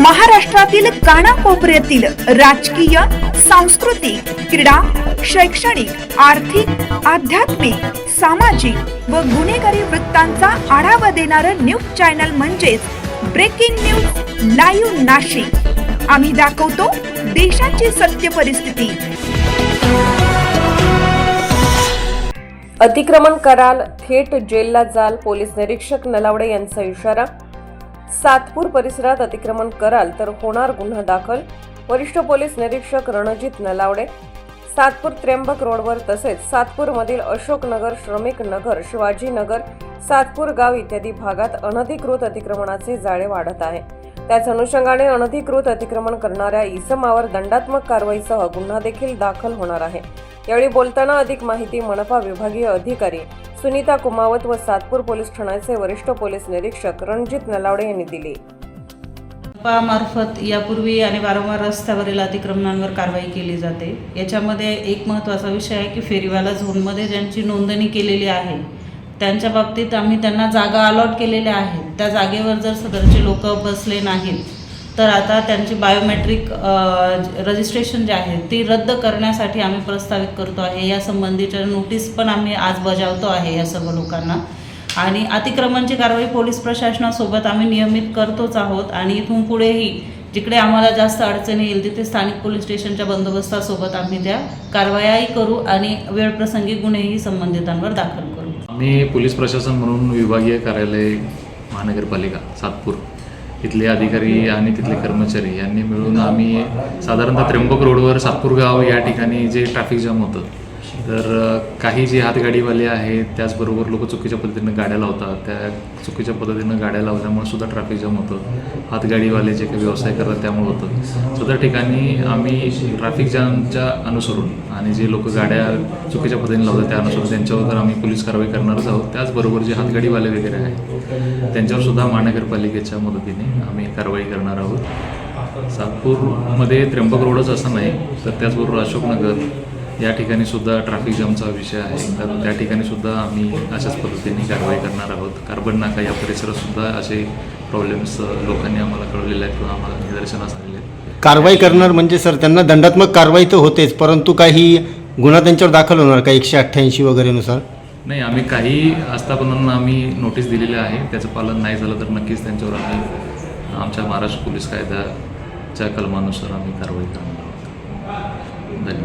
महाराष्ट्रातील कानाकोपऱ्यातील राजकीय सांस्कृतिक क्रीडा शैक्षणिक आर्थिक आध्यात्मिक सामाजिक व गुन्हेगारी वृत्तांचा आढावा देणारं न्यूज चॅनल म्हणजेच ब्रेकिंग न्यूज लाईव्ह नाशिक. आम्ही दाखवतो देशाची सत्य परिस्थिती. अतिक्रमण कराल थेट जेलला जाल पोलीस निरीक्षक नलावडे यांचा इशारा सातपूर परिसरात अतिक्रमण कराल तर होणार गुन्हा दाखल. वरिष्ठ पोलीस निरीक्षक रणजित नलावडे. सातपूर त्र्यंबक रोडवर तसेच सातपूरमधील अशोकनगर श्रमिक नगर शिवाजीनगर सातपूर गाव इत्यादी भागात अनधिकृत अतिक्रमणाचे जाळे वाढत आहे. त्याच अनुषंगाने अनधिकृत अतिक्रमण करणाऱ्या इसमावर दंडात्मक कारवाईसह गुन्हा देखील दाखल होणार आहे. यावेळी बोलताना अधिक माहिती मनपा विभागीय अधिकारी सुनीता कुमावत व सातपूर पोलीस ठाण्याचे वरिष्ठ पोलीस निरीक्षक रणजित नलावडे यांनी दिली. मार्फत यापूर्वी आणि वारंवार रस्त्यावरील अतिक्रमणांवर कारवाई केली जाते. याच्यामध्ये एक महत्त्वाचा विषय आहे की फेरीवाला झोनमध्ये ज्यांची नोंदणी केलेली आहे त्यांच्या बाबतीत आम्ही त्यांना जागा अलॉट केलेल्या आहेत. त्या जागेवर जर सदरचे लोक बसले नाहीत तर आता त्यांची बायोमेट्रिक रजिस्ट्रेशन जे आहे ती रद्द करण्यासाठी आम्ही प्रस्तावित करतो आहे. या संबंधीच्या नोटीस पण आम्ही आज बजावतो आहे या सर्व लोकांना. आणि अतिक्रमणची कारवाई पोलीस प्रशासनासोबत आम्ही नियमित करतोच आहोत. आणि इथून पुढेही जिकडे आम्हाला जास्त अडचणी येईल तिथे स्थानिक पोलीस स्टेशनच्या बंदोबस्तासोबत आम्ही त्या कारवायाही करू आणि वेळप्रसंगी गुन्हेही संबंधितांवर दाखल करू. आम्ही पोलीस प्रशासन म्हणून विभागीय कार्यालय महानगरपालिका सातपूर. तिथले अधिकारी आणि तिथले कर्मचारी यांनी मिळून आम्ही साधारणतः त्र्यंबक रोडवर सातपूर गाव या ठिकाणी जे ट्रॅफिक जाम होतं तर काही जे हातगाडीवाले आहेत त्याचबरोबर लोक चुकीच्या पद्धतीनं गाड्या लावतात. त्या चुकीच्या पद्धतीनं गाड्या लावल्यामुळे सुद्धा ट्रॅफिक जाम होतं. हातगाडीवाले जे काही व्यवसाय करतात त्यामुळे होतं. सो त्या ठिकाणी आम्ही ट्रॅफिक जामच्या अनुसरून आणि जे लोक गाड्या चुकीच्या पद्धतीने लावतात त्या अनुसरून त्यांच्यावर तर आम्ही पोलीस कारवाई करणारच आहोत. त्याचबरोबर जे हातगाडीवाले वगैरे आहेत त्यांच्यावर सुद्धा महानगरपालिकेच्या मदतीने आम्ही कारवाई करणार आहोत. सातपूरमध्ये त्र्यंबक रोडच असं नाही तर त्याचबरोबर अशोकनगर या ठिकाणी सुद्धा ट्रॅफिक जामचा विषय आहे. तर त्या ठिकाणी सुद्धा आम्ही अशाच पद्धतीने कारवाई करणार आहोत. कार्बन नाका या परिसरात सुद्धा असे प्रॉब्लेम्स लोकांनी आम्हाला कळवलेले आहेत किंवा आम्हाला निदर्शनास आलेले आहेत. कारवाई करणार म्हणजे सर त्यांना दंडात्मक कारवाई तर होतेच परंतु काही गुन्हा त्यांच्यावर दाखल होणार का? एकशे अठ्ठ्याऐंशी वगैरेनुसार नाही आम्ही काही आस्थापनांना आम्ही नोटीस दिलेली आहे. त्याचं पालन नाही झालं तर नक्कीच त्यांच्यावर आम्ही आमच्या महाराष्ट्र पोलीस कायद्याच्या कलमानुसार आम्ही कारवाई करणार आहोत. धन्यवाद.